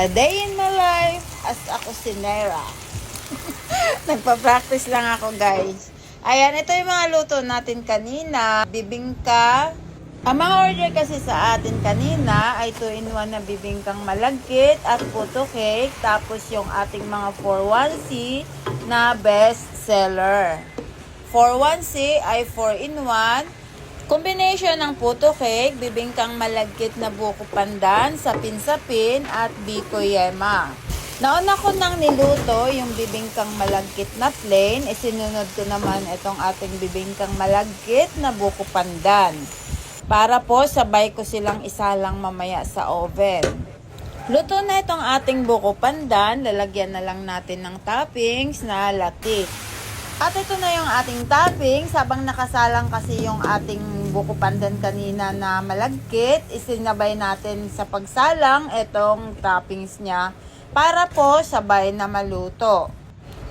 A day in my life as a kusinera. Nagpa-practice lang ako guys. Ayan, ito yung mga luto natin kanina. Bibingka. Ang mga order kasi sa atin kanina ay 2-in-1 na bibingkang malagkit at puto cake. Tapos yung ating mga 4-1C na best seller. 4-1C ay 4-in-1. Combination ng puto cake, bibingkang malagkit na buko pandan, sapin-sapin at biko yema. Nauna ko nang niluto yung bibingkang malagkit na plain, isinunod ko naman itong ating bibingkang malagkit na buko pandan. Para po sabay ko silang isalang mamaya sa oven. Luto na itong ating buko pandan, lalagyan na lang natin ng toppings na latik. At ito na yung ating toppings. Habang nakasalang kasi yung ating buko pandan kanina na malagkit, isinabay natin sa pagsalang itong toppings niya para po sabay na maluto.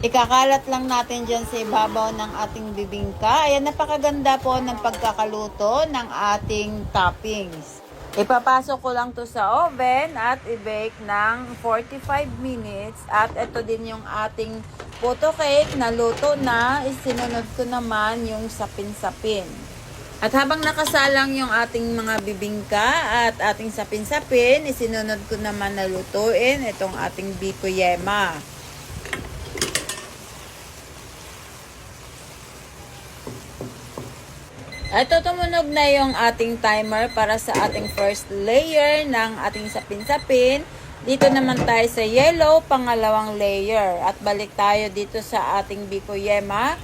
Ikakalat lang natin dyan sa ibabaw ng ating bibingka. Ayan, napakaganda po ng pagkakaluto ng ating toppings. Ipapasok ko lang to sa oven at i-bake ng 45 minutes. At ito din yung ating puto cake na luto na. Isinunod ko naman yung sapin-sapin. At habang nakasalang yung ating mga bibingka at ating sapin-sapin, isinunod ko naman na lutuin itong ating biko yema. Ito tumunog na yung ating timer para sa ating first layer ng ating sapin-sapin. Dito naman tayo sa yellow, pangalawang layer. At balik tayo dito sa ating biko yema.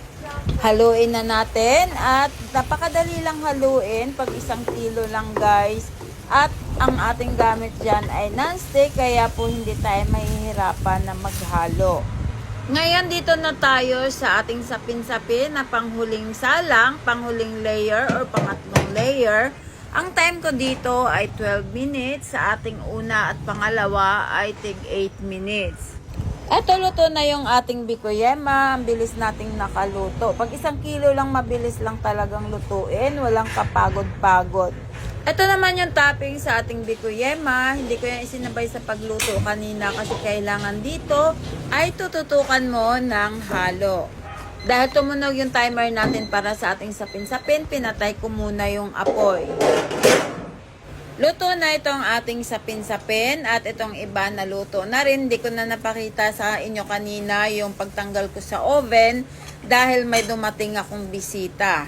Haluin na natin at napakadali lang haluin pag isang kilo lang guys. At ang ating gamit dyan ay non-stick kaya po hindi tayo mahihirapan na maghalo. Ngayon dito na tayo sa ating sapin-sapin na panghuling salang, panghuling layer or pangatlong layer. Ang time ko dito ay 12 minutes, sa ating una at pangalawa ay tig 8 minutes. Eto luto na yung ating bikoyema, ang bilis nating nakaluto. Pag isang kilo lang mabilis lang talagang lutuin, walang kapagod-pagod. Ito naman yung topping sa ating bikoyema. Hindi ko yan isinabay sa pagluto kanina kasi kailangan dito ay tututukan mo ng halo. Dahil tumunog yung timer natin para sa ating sapin-sapin, pinatay ko muna yung apoy. Luto na itong ating sapin-sapin at itong iba na luto na rin. Hindi ko na napakita sa inyo kanina yung pagtanggal ko sa oven dahil may dumating akong bisita.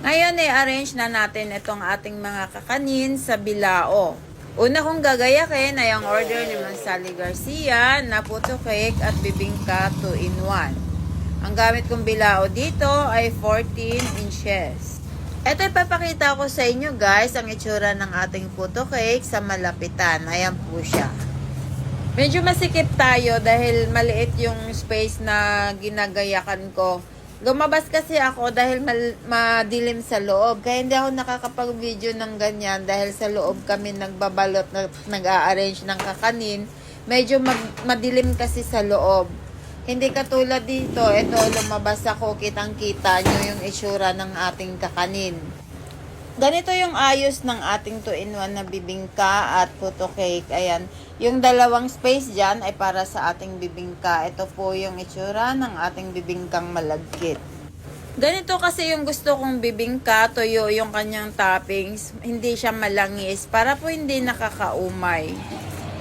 Ngayon, i-arrange na natin itong ating mga kakanin sa bilao. Una kong gagayakin ay ang order ni Mansali Garcia na puto cake at bibingka 2-in-1. Ang gamit kong bilao dito ay 14 inches. Ito ipapakita ko sa inyo guys ang itsura ng ating puto cake sa malapitan. Ayan po siya. Medyo masikip tayo dahil maliit yung space na ginagayakan ko. Lumabas kasi ako dahil madilim sa loob. Kaya hindi ako nakakapag-video ng ganyan dahil sa loob kami nagbabalot, na, nag-a-arrange ng kakanin. Medyo madilim kasi sa loob. Hindi katulad dito, ito lumabas ako, kitang-kita nyo yung itsura ng ating kakanin. Ganito yung ayos ng ating 2-in-1 na bibingka at puto cake. Ayan. Yung dalawang space dyan ay para sa ating bibingka. Ito po yung itsura ng ating bibingkang malagkit. Ganito kasi yung gusto kong bibingka, toyo yung kanyang toppings. Hindi siya malangis para po hindi nakakaumay.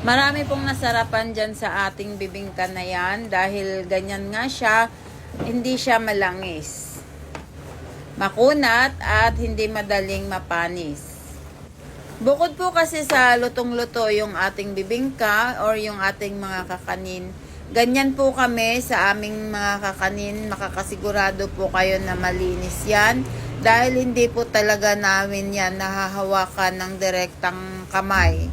Marami pong nasarapan dyan sa ating bibingka na yan dahil ganyan nga siya, hindi siya malangis makunat at hindi madaling mapanis. Bukod po kasi sa lutong-luto yung ating bibingka or yung ating mga kakanin, ganyan po kami sa aming mga kakanin, makakasigurado po kayo na malinis yan dahil hindi po talaga namin yan nahahawakan ng direktang kamay.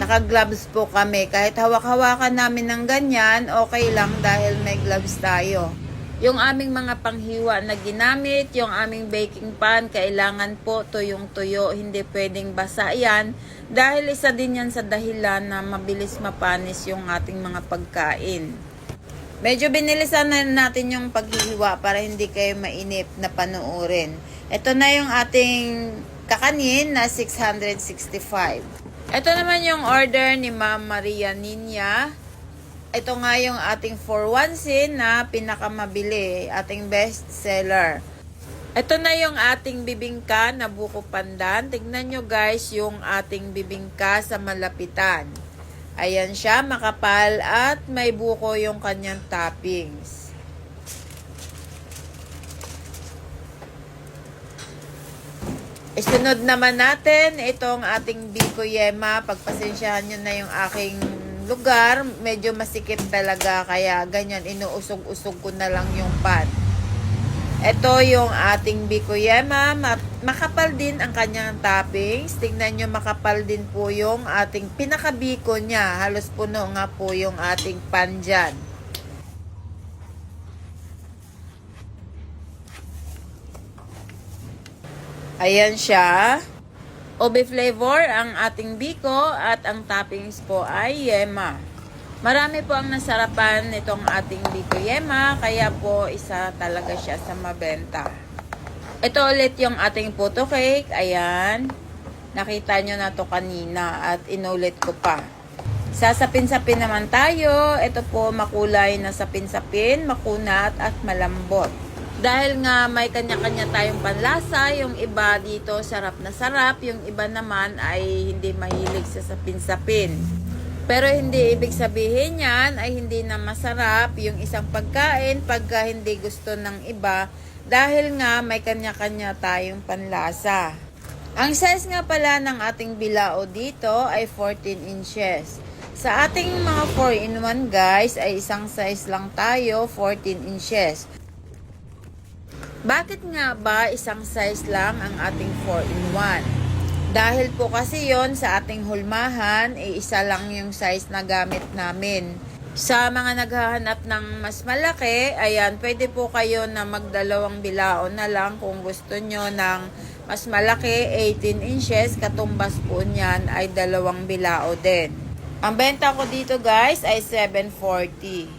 Naka-gloves po kami. Kahit hawak-hawakan namin ng ganyan, okay lang dahil may gloves tayo. Yung aming mga panghiwa na ginamit, yung aming baking pan, kailangan po tuyong-tuyo, hindi pwedeng basa yan. Dahil isa din yan sa dahilan na mabilis mapanis yung ating mga pagkain. Medyo binilisan na natin yung paghihiwa para hindi kayo mainip na panuorin. Ito na yung ating kakanin na 665. Ito naman yung order ni Ma'am Maria Ninya. Ito nga yung ating 4-1 na pinakamabili, ating best seller. Ito na yung ating bibingka na buko pandan. Tignan nyo guys yung ating bibingka sa malapitan. Ayan siya, makapal at may buko yung kanyang toppings. Isunod naman natin itong ating Biko Yema. Pagpasensyahan nyo na yung aking lugar. Medyo masikip talaga kaya ganyan inuusog-usog ko na lang yung pan. Ito yung ating Biko Yema. Ma- Makapal din ang kanyang toppings. Tingnan nyo makapal din po yung ating pinakabiko niya. Halos puno nga po yung ating pan dyan. Ayan siya. Obe flavor ang ating biko at ang toppings po ay yema. Marami po ang nasarapan nitong ating biko yema kaya po isa talaga siya sa mabenta. Ito ulit yung ating photo cake. Ayan. Nakita nyo na to kanina at inulit ko pa. Sasapin-sapin naman tayo. Ito po makulay na sapin-sapin, makunat at malambot. Dahil nga may kanya-kanya tayong panlasa, yung iba dito sarap na sarap, yung iba naman ay hindi mahilig sa sapin-sapin. Pero hindi ibig sabihin yan ay hindi na masarap yung isang pagkain pagka hindi gusto ng iba dahil nga may kanya-kanya tayong panlasa. Ang size nga pala ng ating bilao dito ay 14 inches. Sa ating mga 4-in-1 guys ay isang size lang tayo, 14 inches. Bakit nga ba isang size lang ang ating 4-in-1? Dahil po kasi yon sa ating hulmahan, eh, isa lang yung size na gamit namin. Sa mga naghahanap ng mas malaki, ayan, pwede po kayo na magdalawang bilao na lang kung gusto nyo ng mas malaki, 18 inches, katumbas po niyan ay dalawang bilao din. Ang benta ko dito guys ay 740.